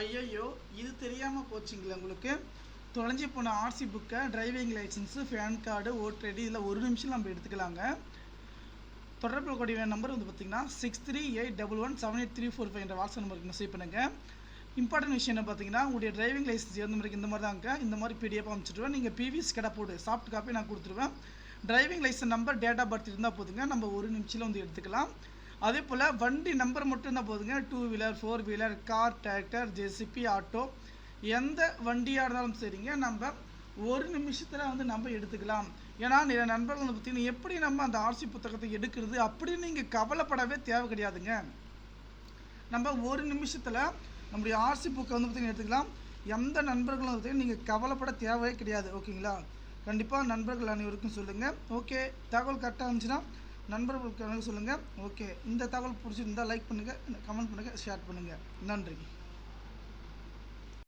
ஐயையோ இது தெரியாமல் போச்சுங்களா உங்களுக்கு? தொலைஞ்சி போன ஆர்சி புக்கை driving licence PAN card voter ID இதில் ஒரு நிமிஷம் நம்ம எடுத்துக்கலாங்க. தொடர்பு கூடிய நம்பர் வந்து பார்த்தீங்கன்னா six three eight double one seven eight three four five என்ற வாட்ஸ்அப் நம்பருக்கு மெசேஜ் பண்ணுங்கள் இம்பார்ட்டன்ட் விஷயம் என்ன பார்த்தீங்கன்னா உங்களுடைய டிரைவிங் லைசன்ஸ் இருந்த மாதிரி இந்த மாதிரி தாங்க. இந்த மாதிரி பிடிஎஃப் அமைச்சிடுவேன் நீங்கள் பிவிஸ் கடை போடு சாஃப்ட் காப்பி நான் கொடுத்துருவேன். Driving licence number date of birth இருந்தால் போதுங்க. நம்ம ஒரு நிமிஷத்தில் வந்து எடுத்துக்கலாம். அதே போல் வண்டி நம்பர் மட்டும் போதுங்க. Two wheeler four wheeler car tractor JCB auto எந்த வண்டியாக இருந்தாலும் சரிங்க. நம்ம ஒரு நிமிஷத்தில் வந்து நம்ம எடுத்துக்கலாம். ஏன்னா நிறைய நண்பர்கள் பார்த்தீங்கன்னா எப்படி நம்ம அந்த ஆர்சி புத்தகத்தை எடுக்கிறது அப்படின்னு நீங்கள் கவலைப்படவே தேவை கிடையாதுங்க. நம்ம ஒரு நிமிஷத்தில் நம்முடைய ஆர்சி புக்கை வந்து பார்த்தீங்கன்னா எடுத்துக்கலாம். எந்த நண்பர்களும் பார்த்தீங்கன்னா நீங்கள் கவலைப்பட தேவையே கிடையாது. ஓகேங்களா? கண்டிப்பாக நண்பர்கள் அனைவருக்கும் சொல்லுங்கள் ஓகே தகவல் கரெக்டாக இருந்துச்சுன்னா நண்பர்களுக்கு எனக்கு சொல்லுங்கள் ஓகே இந்த தகவல் பிடிச்சிருந்தால் லைக் பண்ணுங்கள் கமெண்ட் பண்ணுங்கள் ஷேர் பண்ணுங்கள் நன்றி.